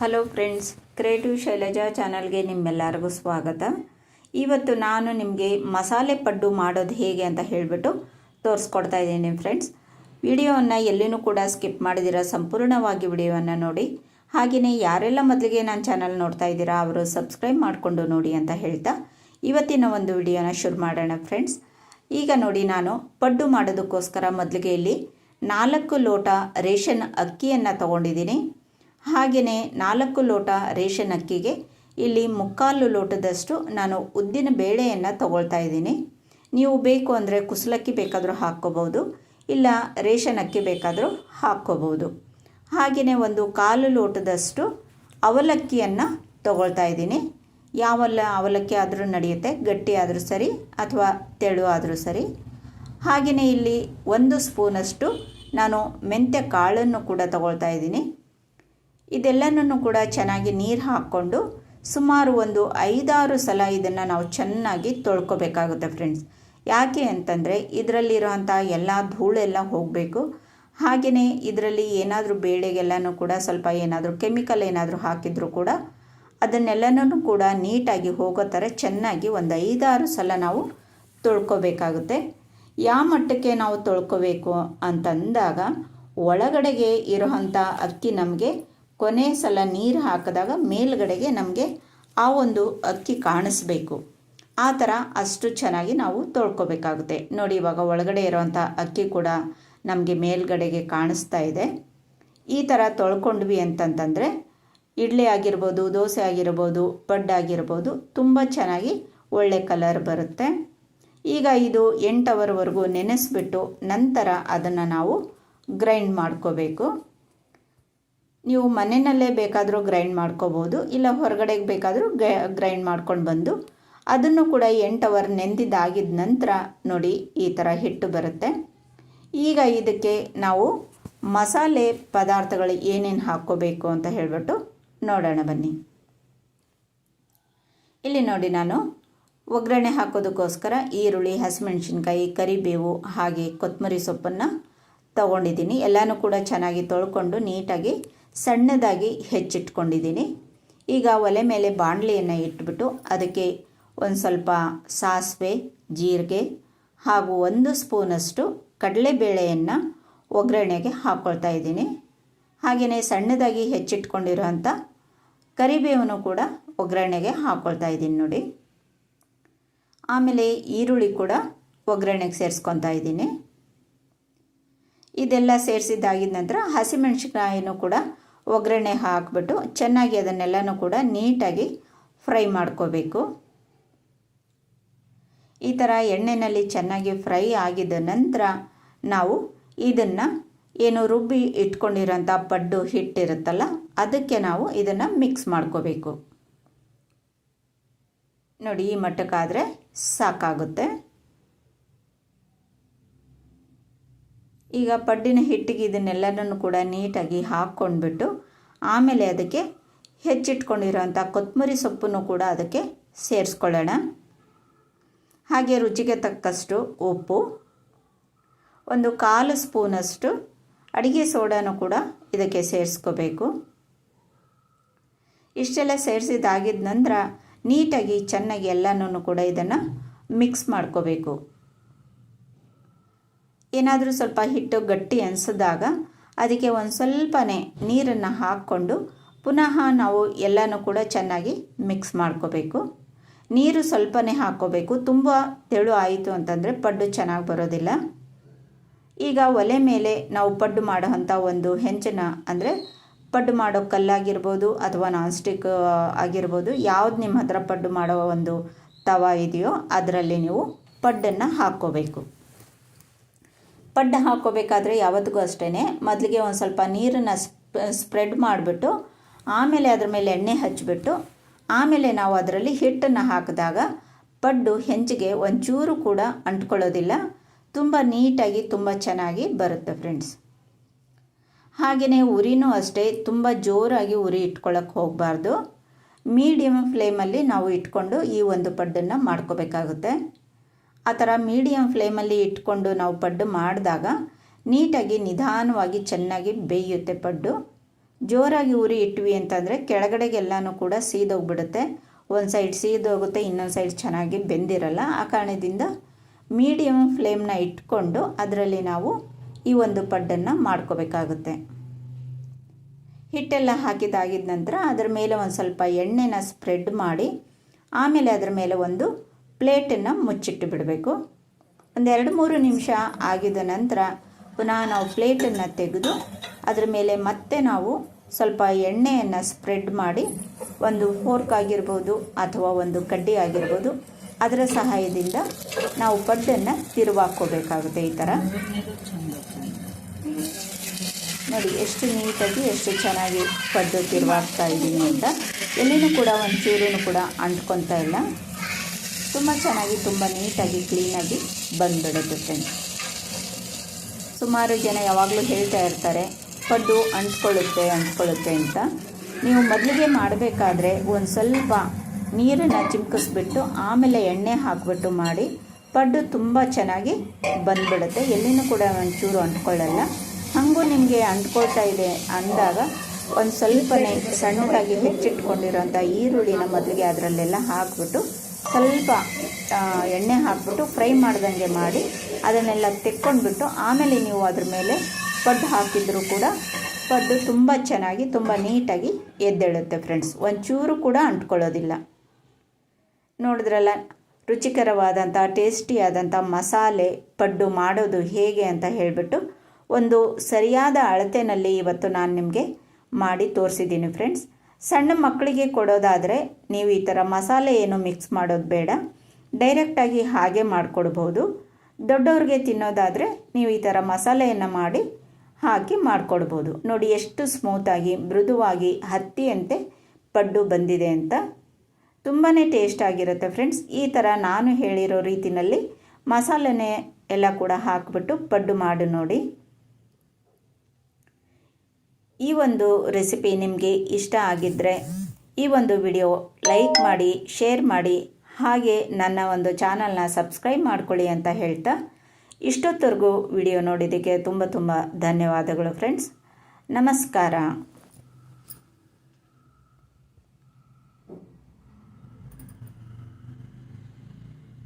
Hello friends, creative Shailaja ಚಾನಲ್ಗೆ ನಿಮ್ಮೆಲ್ಲರಿಗೂ ಸ್ವಾಗತ. ಇವತ್ತು ನಾನು ನಿಮಗೆ ಮಸಾಲೆ ಪಡ್ಡು ಮಾಡೋದು ಹೇಗೆ ಅಂತ ಹೇಳಿಬಿಟ್ಟು ತೋರಿಸ್ಕೊಡ್ತಾ ಇದ್ದೀನಿ ಫ್ರೆಂಡ್ಸ್. ವಿಡಿಯೋವನ್ನು ಎಲ್ಲಿನೂ ಕೂಡ ಸ್ಕಿಪ್ ಮಾಡಿದಿರಾ ಸಂಪೂರ್ಣವಾಗಿ ವಿಡಿಯೋವನ್ನು ನೋಡಿ. ಹಾಗೆಯೇ ಯಾರೆಲ್ಲ ಮೊದಲಿಗೆ ನಾನು ಚಾನಲ್ ನೋಡ್ತಾ ಇದ್ದೀರಾ, ಅವರು ಸಬ್ಸ್ಕ್ರೈಬ್ ಮಾಡಿಕೊಂಡು ನೋಡಿ ಅಂತ ಹೇಳ್ತಾ ಇವತ್ತಿನ ಒಂದು ವಿಡಿಯೋನ ಶುರು ಮಾಡೋಣ ಫ್ರೆಂಡ್ಸ್. ಈಗ ನೋಡಿ, ನಾನು ಪಡ್ಡು ಮಾಡೋದಕ್ಕೋಸ್ಕರ ಮೊದಲಿಗೆ ಇಲ್ಲಿ ನಾಲ್ಕು ಲೋಟ ರೇಷನ್ ಅಕ್ಕಿಯನ್ನು ತಗೊಂಡಿದ್ದೀನಿ. ಹಾಗೆಯೇ ನಾಲ್ಕು ಲೋಟ ರೇಷನ್ ಅಕ್ಕಿಗೆ ಇಲ್ಲಿ ಮುಕ್ಕಾಲು ಲೋಟದಷ್ಟು ನಾನು ಉದ್ದಿನ ಬೇಳೆಯನ್ನು ತಗೊಳ್ತಾ ಇದ್ದೀನಿ. ನೀವು ಬೇಕು ಅಂದರೆ ಕುಸಲಕ್ಕಿ ಬೇಕಾದರೂ ಹಾಕ್ಕೋಬೋದು ಇಲ್ಲ ರೇಷನ್ ಅಕ್ಕಿ ಬೇಕಾದರೂ ಹಾಕ್ಕೋಬೋದು ಹಾಗೆಯೇ ಒಂದು ಕಾಲು ಲೋಟದಷ್ಟು ಅವಲಕ್ಕಿಯನ್ನು ತಗೊಳ್ತಾ ಇದ್ದೀನಿ. ಯಾವೆಲ್ಲ ಅವಲಕ್ಕಿ ಆದರೂ ನಡೆಯುತ್ತೆ, ಗಟ್ಟಿ ಆದರೂ ಸರಿ ಅಥವಾ ತೆಳು ಆದರೂ ಸರಿ. ಹಾಗೆಯೇ ಇಲ್ಲಿ ಒಂದು ಸ್ಪೂನಷ್ಟು ನಾನು ಮೆಂತ್ಯ ಕಾಳನ್ನು ಕೂಡ ತಗೊಳ್ತಾ ಇದ್ದೀನಿ. ಇದೆಲ್ಲನೂ ಕೂಡ ಚೆನ್ನಾಗಿ ನೀರು ಹಾಕ್ಕೊಂಡು ಸುಮಾರು ಒಂದು ಐದಾರು ಸಲ ಇದನ್ನು ನಾವು ಚೆನ್ನಾಗಿ ತೊಳ್ಕೊಬೇಕಾಗುತ್ತೆ ಫ್ರೆಂಡ್ಸ್ ಯಾಕೆ ಅಂತಂದರೆ ಇದರಲ್ಲಿರುವಂಥ ಎಲ್ಲ ಧೂಳೆಲ್ಲ ಹೋಗಬೇಕು. ಹಾಗೆಯೇ ಇದರಲ್ಲಿ ಏನಾದರೂ ಬೇಳೆಗೆಲ್ಲನೂ ಕೂಡ ಸ್ವಲ್ಪ ಏನಾದರೂ ಕೆಮಿಕಲ್ ಏನಾದರೂ ಹಾಕಿದರೂ ಕೂಡ ಅದನ್ನೆಲ್ಲನೂ ಕೂಡ ನೀಟಾಗಿ ಹೋಗೋ ಥರ ಚೆನ್ನಾಗಿ ಒಂದು ಐದಾರು ಸಲ ನಾವು ತೊಳ್ಕೊಬೇಕಾಗುತ್ತೆ. ಯಾವ ಮಟ್ಟಕ್ಕೆ ನಾವು ತೊಳ್ಕೊಬೇಕು ಅಂತಂದಾಗ ಒಳಗಡೆಗೆ ಇರೋವಂಥ ಅಕ್ಕಿ ನಮಗೆ ಕೊನೆ ಸಲ ನೀರು ಹಾಕಿದಾಗ ಮೇಲುಗಡೆಗೆ ನಮಗೆ ಆ ಒಂದು ಅಕ್ಕಿ ಕಾಣಿಸ್ಬೇಕು. ಆ ಥರ ಅಷ್ಟು ಚೆನ್ನಾಗಿ ನಾವು ತೊಳ್ಕೊಬೇಕಾಗುತ್ತೆ. ನೋಡಿ, ಇವಾಗ ಒಳಗಡೆ ಇರೋವಂಥ ಅಕ್ಕಿ ಕೂಡ ನಮಗೆ ಮೇಲ್ಗಡೆಗೆ ಕಾಣಿಸ್ತಾ ಇದೆ. ಈ ಥರ ತೊಳ್ಕೊಂಡ್ವಿ ಅಂತಂತಂದರೆ ಇಡ್ಲಿ ಆಗಿರ್ಬೋದು, ದೋಸೆ ಆಗಿರ್ಬೋದು ಪಡ್ಡಾಗಿರ್ಬೋದು ತುಂಬ ಚೆನ್ನಾಗಿ ಒಳ್ಳೆ ಕಲರ್ ಬರುತ್ತೆ. ಈಗ ಇದು ಎಂಟು ಅವರ್ವರೆಗೂ ನೆನೆಸ್ಬಿಟ್ಟು ನಂತರ ಅದನ್ನು ನಾವು ಗ್ರೈಂಡ್ ಮಾಡ್ಕೋಬೇಕು. ನೀವು ಮನೆಯಲ್ಲೇ ಬೇಕಾದರೂ ಗ್ರೈಂಡ್ ಮಾಡ್ಕೋಬೋದು, ಇಲ್ಲ ಹೊರಗಡೆಗೆ ಬೇಕಾದರೂ ಗ್ರೈಂಡ್ ಮಾಡ್ಕೊಂಡು ಬಂದು ಅದನ್ನು ಕೂಡ ಎಂಟು ಅವರ್ ನೆಂದಿದ್ದಾಗಿದ್ದ ನಂತರ ನೋಡಿ ಈ ಥರ ಹಿಟ್ಟು ಬರುತ್ತೆ. ಈಗ ಇದಕ್ಕೆ ನಾವು ಮಸಾಲೆ ಪದಾರ್ಥಗಳು ಏನೇನು ಹಾಕ್ಕೋಬೇಕು ಅಂತ ಹೇಳಿಬಿಟ್ಟು ನೋಡೋಣ ಬನ್ನಿ. ಇಲ್ಲಿ ನೋಡಿ ನಾನು ಒಗ್ಗರಣೆ ಹಾಕೋದಕ್ಕೋಸ್ಕರ ಈರುಳ್ಳಿ, ಹಸಿಮೆಣ್ಸಿನ್ಕಾಯಿ, ಕರಿಬೇವು ಹಾಗೆ ಕೊತ್ತಂಬರಿ ಸೊಪ್ಪನ್ನು ತಗೊಂಡಿದ್ದೀನಿ. ಎಲ್ಲನೂ ಕೂಡ ಚೆನ್ನಾಗಿ ತೊಳ್ಕೊಂಡು ನೀಟಾಗಿ ಸಣ್ಣದಾಗಿ ಹೆಚ್ಚಿಟ್ಕೊಂಡಿದ್ದೀನಿ. ಈಗ ಒಲೆ ಮೇಲೆ ಬಾಣಲೆಯನ್ನು ಇಟ್ಬಿಟ್ಟು ಅದಕ್ಕೆ ಒಂದು ಸ್ವಲ್ಪ ಸಾಸಿವೆ, ಜೀರಿಗೆ ಹಾಗೂ ಒಂದು ಸ್ಪೂನಷ್ಟು ಕಡಲೆಬೇಳೆಯನ್ನು ಒಗ್ಗರಣೆಗೆ ಹಾಕ್ಕೊಳ್ತಾ ಇದ್ದೀನಿ. ಹಾಗೆಯೇ ಸಣ್ಣದಾಗಿ ಹೆಚ್ಚಿಟ್ಕೊಂಡಿರುವಂಥ ಕರಿಬೇವನ್ನು ಕೂಡ ಒಗ್ಗರಣೆಗೆ ಹಾಕ್ಕೊಳ್ತಾ ಇದ್ದೀನಿ ನೋಡಿ. ಆಮೇಲೆ ಈರುಳ್ಳಿ ಕೂಡ ಒಗ್ಗರಣೆಗೆ ಸೇರಿಸ್ಕೊತಾ ಇದ್ದೀನಿ. ಇದೆಲ್ಲ ಸೇರಿಸಿದ್ದಾಗಿದ ನಂತರ ಹಸಿಮೆಣ್ಸಿನ್ಕಾಯಿನೂ ಕೂಡ ಒಗ್ಗರಣೆ ಹಾಕಿಬಿಟ್ಟು ಚೆನ್ನಾಗಿ ಅದನ್ನೆಲ್ಲನೂ ಕೂಡ ನೀಟಾಗಿ ಫ್ರೈ ಮಾಡ್ಕೋಬೇಕು. ಈ ಥರ ಎಣ್ಣೆಯಲ್ಲಿ ಚೆನ್ನಾಗಿ ಫ್ರೈ ಆಗಿದ ನಂತರ ನಾವು ಇದನ್ನು ಏನು ರುಬ್ಬಿ ಇಟ್ಕೊಂಡಿರೋಂಥ ಪಡ್ಡು ಹಿಟ್ಟಿರುತ್ತಲ್ಲ, ಅದಕ್ಕೆ ನಾವು ಇದನ್ನು ಮಿಕ್ಸ್ ಮಾಡ್ಕೋಬೇಕು. ನೋಡಿ, ಈ ಮಟ್ಟಕ್ಕಾದರೆ ಸಾಕಾಗುತ್ತೆ. ಈಗ ಪಡ್ಡಿನ ಹಿಟ್ಟಿಗೆ ಇದನ್ನೆಲ್ಲನೂ ಕೂಡ ನೀಟಾಗಿ ಹಾಕ್ಕೊಂಡ್ಬಿಟ್ಟು ಆಮೇಲೆ ಅದಕ್ಕೆ ಹೆಚ್ಚಿಟ್ಕೊಂಡಿರೋಂಥ ಕೊತ್ತಂಬರಿ ಸೊಪ್ಪನ್ನು ಕೂಡ ಅದಕ್ಕೆ ಸೇರಿಸ್ಕೊಳ್ಳೋಣ. ಹಾಗೆ ರುಚಿಗೆ ತಕ್ಕಷ್ಟು ಉಪ್ಪು, ಒಂದು ಕಾಲು ಸ್ಪೂನಷ್ಟು ಅಡುಗೆ ಸೋಡಾನು ಕೂಡ ಇದಕ್ಕೆ ಸೇರಿಸ್ಕೋಬೇಕು. ಇಷ್ಟೆಲ್ಲ ಸೇರಿಸಿದಾಗಿದ ನಂತರ ನೀಟಾಗಿ ಚೆನ್ನಾಗಿ ಎಲ್ಲನೂ ಕೂಡ ಇದನ್ನು ಮಿಕ್ಸ್ ಮಾಡ್ಕೋಬೇಕು. ಏನಾದರೂ ಸ್ವಲ್ಪ ಹಿಟ್ಟು ಗಟ್ಟಿ ಅನಿಸಿದಾಗ ಅದಕ್ಕೆ ಒಂದು ಸ್ವಲ್ಪನೇ ನೀರನ್ನು ಹಾಕ್ಕೊಂಡು ಪುನಃ ನಾವು ಎಲ್ಲನೂ ಕೂಡ ಚೆನ್ನಾಗಿ ಮಿಕ್ಸ್ ಮಾಡ್ಕೋಬೇಕು. ನೀರು ಸ್ವಲ್ಪನೇ ಹಾಕ್ಕೋಬೇಕು. ತುಂಬ ತೆಳು ಆಯಿತು ಅಂತಂದರೆ ಪಡ್ಡು ಚೆನ್ನಾಗಿ ಬರೋದಿಲ್ಲ. ಈಗ ಒಲೆ ಮೇಲೆ ನಾವು ಪಡ್ಡು ಮಾಡೋವಂಥ ಒಂದು ಹೆಂಚನ ಅಂದರೆ ಪಡ್ಡು ಮಾಡೋ ಕಲ್ಲಾಗಿರ್ಬೋದು ಅಥವಾ ನಾನ್ ಸ್ಟಿಕ್ ಆಗಿರ್ಬೋದು ಯಾವ್ದು ನಿಮ್ಮ ಹತ್ರ ಪಡ್ಡು ಮಾಡೋ ಒಂದು ತವ ಇದೆಯೋ ಅದರಲ್ಲಿ ನೀವು ಪಡ್ಡನ್ನು ಹಾಕ್ಕೋಬೇಕು. ಪಡ್ಡು ಹಾಕ್ಕೋಬೇಕಾದ್ರೆ ಯಾವತ್ತಿಗೂ ಅಷ್ಟೇ ಮೊದಲಿಗೆ ಒಂದು ಸ್ವಲ್ಪ ನೀರನ್ನು ಸ್ಪ್ರೆಡ್ ಮಾಡಿಬಿಟ್ಟು, ಆಮೇಲೆ ಅದ್ರ ಮೇಲೆ ಎಣ್ಣೆ ಹಚ್ಚಿಬಿಟ್ಟು ಆಮೇಲೆ ನಾವು ಅದರಲ್ಲಿ ಹಿಟ್ಟನ್ನು ಹಾಕಿದಾಗ ಪಡ್ಡು ಹೆಂಚಿಗೆ ಒಂಚೂರು ಕೂಡ ಅಂಟ್ಕೊಳ್ಳೋದಿಲ್ಲ. ತುಂಬ ನೀಟಾಗಿ, ತುಂಬ ಚೆನ್ನಾಗಿ ಬರುತ್ತೆ ಫ್ರೆಂಡ್ಸ್. ಹಾಗೆಯೇ ಉರಿನೂ ಅಷ್ಟೇ, ತುಂಬ ಜೋರಾಗಿ ಉರಿ ಇಟ್ಕೊಳ್ಳೋಕೆ ಹೋಗಬಾರ್ದು. ಮೀಡಿಯಮ್ ಫ್ಲೇಮಲ್ಲಿ ನಾವು ಇಟ್ಕೊಂಡು ಈ ಒಂದು ಪಡ್ಡನ್ನು ಮಾಡ್ಕೋಬೇಕಾಗುತ್ತೆ. ಆ ಥರ ಮೀಡಿಯಮ್ ಫ್ಲೇಮಲ್ಲಿ ಇಟ್ಕೊಂಡು ನಾವು ಪಡ್ಡು ಮಾಡಿದಾಗ ನೀಟಾಗಿ ನಿಧಾನವಾಗಿ ಚೆನ್ನಾಗಿ ಬೇಯುತ್ತೆ ಪಡ್ಡು. ಜೋರಾಗಿ ಉರಿ ಇಟ್ವಿ ಅಂತಂದರೆ ಕೆಳಗಡೆಗೆಲ್ಲನೂ ಕೂಡ ಸೀದೋಗ್ಬಿಡುತ್ತೆ. ಒಂದು ಸೈಡ್ ಸೀದೋಗುತ್ತೆ, ಇನ್ನೊಂದು ಸೈಡ್ ಚೆನ್ನಾಗಿ ಬೆಂದಿರಲ್ಲ. ಆ ಕಾರಣದಿಂದ ಮೀಡಿಯಮ್ ಫ್ಲೇಮ್ನ ಇಟ್ಕೊಂಡು ಅದರಲ್ಲಿ ನಾವು ಈ ಒಂದು ಪಡ್ಡನ್ನು ಮಾಡ್ಕೋಬೇಕಾಗುತ್ತೆ. ಹಿಟ್ಟೆಲ್ಲ ಹಾಕಿದಾಗಿದ ನಂತರ ಅದರ ಮೇಲೆ ಒಂದು ಸ್ವಲ್ಪ ಎಣ್ಣೆನ ಸ್ಪ್ರೆಡ್ ಮಾಡಿ, ಆಮೇಲೆ ಅದರ ಮೇಲೆ ಒಂದು ಪ್ಲೇಟನ್ನು ಮುಚ್ಚಿಟ್ಟು ಬಿಡಬೇಕು. ಒಂದೆರಡು ಮೂರು ನಿಮಿಷ ಆಗಿದ ನಂತರ ಪುನಃ ನಾವು ಪ್ಲೇಟನ್ನು ತೆಗೆದು ಅದರ ಮೇಲೆ ಮತ್ತೆ ನಾವು ಸ್ವಲ್ಪ ಎಣ್ಣೆಯನ್ನು ಸ್ಪ್ರೆಡ್ ಮಾಡಿ ಒಂದು ಫೋರ್ಕ್ ಆಗಿರ್ಬೋದು ಅಥವಾ ಒಂದು ಕಡ್ಡಿ ಆಗಿರ್ಬೋದು ಅದರ ಸಹಾಯದಿಂದ ನಾವು ಪಡ್ಡನ್ನು ತಿರುವಾಕೋಬೇಕಾಗುತ್ತೆ ಈ ಥರ. ನೋಡಿ, ಎಷ್ಟು ನೀಟಾಗಿ, ಎಷ್ಟು ಚೆನ್ನಾಗಿ ಪಡ್ಡು ತಿರುವಾಗ್ತಾ ಇದ್ದೀನಿ ಅಂತ. ಎಲ್ಲಿನೂ ಕೂಡ ಒಂದು ಚೂರು ಕೂಡ ಅಂಟ್ಕೊತಾ ಇಲ್ಲ. ತುಂಬ ಚೆನ್ನಾಗಿ, ತುಂಬ ನೀಟಾಗಿ ಕ್ಲೀನಾಗಿ ಬಂದ್ಬಿಡುತ್ತೆ ಫ್ರೆಂಡ್ಸ್ ಸುಮಾರು ಜನ ಯಾವಾಗಲೂ ಹೇಳ್ತಾ ಇರ್ತಾರೆ, ಪಡ್ಡು ಅಂಟ್ಕೊಳ್ಳುತ್ತೆ ಅಂಟ್ಕೊಳ್ಳುತ್ತೆ ಅಂತ. ನೀವು ಮೊದಲಿಗೆ ಮಾಡಬೇಕಾದ್ರೆ ಒಂದು ಸ್ವಲ್ಪ ನೀರನ್ನು ಚಿಮ್ಕಿಸ್ಬಿಟ್ಟು, ಆಮೇಲೆ ಎಣ್ಣೆ ಹಾಕಿಬಿಟ್ಟು ಮಾಡಿ, ಪಡ್ಡು ತುಂಬ ಚೆನ್ನಾಗಿ ಬಂದ್ಬಿಡುತ್ತೆ. ಎಲ್ಲಿನೂ ಕೂಡ ಒಂಚೂರು ಅಂಟ್ಕೊಳ್ಳಲ್ಲ. ಹಾಗೂ ನಿಮಗೆ ಅಂಟ್ಕೊಳ್ತಾ ಇದೆ ಅಂದಾಗ, ಒಂದು ಸ್ವಲ್ಪನೇ ಸಣ್ಣದಾಗಿ ಹೆಚ್ಚಿಟ್ಕೊಂಡಿರೋಂಥ ಈರುಳ್ಳಿನ ಮೊದಲಿಗೆ ಅದರಲ್ಲೆಲ್ಲ ಹಾಕ್ಬಿಟ್ಟು ಸ್ವಲ್ಪ ಎಣ್ಣೆ ಹಾಕ್ಬಿಟ್ಟು ಫ್ರೈ ಮಾಡ್ದಂಗೆ ಮಾಡಿ ಅದನ್ನೆಲ್ಲ ತೆಕ್ಕೊಂಡ್ಬಿಟ್ಟು ಆಮೇಲೆ ನೀವು ಅದ್ರ ಮೇಲೆ ಪಡ್ಡು ಹಾಕಿದರೂ ಕೂಡ ಪಡ್ಡು ತುಂಬ ಚೆನ್ನಾಗಿ, ತುಂಬ ನೀಟಾಗಿ ಎದ್ದೇಳುತ್ತೆ ಫ್ರೆಂಡ್ಸ್ ಒಂಚೂರು ಕೂಡ ಅಂಟ್ಕೊಳ್ಳೋದಿಲ್ಲ. ನೋಡಿದ್ರಲ್ಲ, ರುಚಿಕರವಾದಂಥ, ಟೇಸ್ಟಿಯಾದಂಥ ಮಸಾಲೆ ಪಡ್ಡು ಮಾಡೋದು ಹೇಗೆ ಅಂತ ಹೇಳಿಬಿಟ್ಟು ಒಂದು ಸರಿಯಾದ ಅಳತೆನಲ್ಲಿ ಇವತ್ತು ನಾನು ನಿಮಗೆ ಮಾಡಿ ತೋರಿಸಿದ್ದೀನಿ ಫ್ರೆಂಡ್ಸ್ ಸಣ್ಣ ಮಕ್ಕಳಿಗೆ ಕೊಡೋದಾದರೆ ನೀವು ಈ ಥರ ಮಸಾಲೆ ಏನು ಮಿಕ್ಸ್ ಮಾಡೋದು ಬೇಡ. ಡೈರೆಕ್ಟಾಗಿ ಹಾಗೆ ಮಾಡಿಕೊಡ್ಬೋದು. ದೊಡ್ಡವ್ರಿಗೆ ತಿನ್ನೋದಾದರೆ ನೀವು ಈ ಥರ ಮಸಾಲೆಯನ್ನು ಮಾಡಿ ಹಾಕಿ ಮಾಡಿಕೊಡ್ಬೋದು. ನೋಡಿ ಎಷ್ಟು ಸ್ಮೂತಾಗಿ ಮೃದುವಾಗಿ ಹತ್ತಿಯಂತೆ ಪಡ್ಡು ಬಂದಿದೆ ಅಂತ. ತುಂಬಾ ಟೇಸ್ಟ್ ಆಗಿರುತ್ತೆ ಫ್ರೆಂಡ್ಸ್ ಈ ಥರ ನಾನು ಹೇಳಿರೋ ರೀತಿಯಲ್ಲಿ ಮಸಾಲೆನೇ ಎಲ್ಲ ಕೂಡ ಹಾಕಿಬಿಟ್ಟು ಪಡ್ಡು ಮಾಡಿ ನೋಡಿ. ಈ ಒಂದು ರೆಸಿಪಿ ನಿಮಗೆ ಇಷ್ಟ ಆಗಿದ್ದರೆ ಈ ಒಂದು ವಿಡಿಯೋ ಲೈಕ್ ಮಾಡಿ, ಶೇರ್ ಮಾಡಿ, ಹಾಗೆ ನನ್ನ ಒಂದು ಚಾನಲ್ನ ಸಬ್ಸ್ಕ್ರೈಬ್ ಮಾಡ್ಕೊಳ್ಳಿ ಅಂತ ಹೇಳ್ತಾ ಇಷ್ಟೊತ್ತವರೆಗೂ ವಿಡಿಯೋ ನೋಡಿದ್ದಕ್ಕೆ ತುಂಬ ತುಂಬ ಧನ್ಯವಾದಗಳು ಫ್ರೆಂಡ್ಸ್. ನಮಸ್ಕಾರ.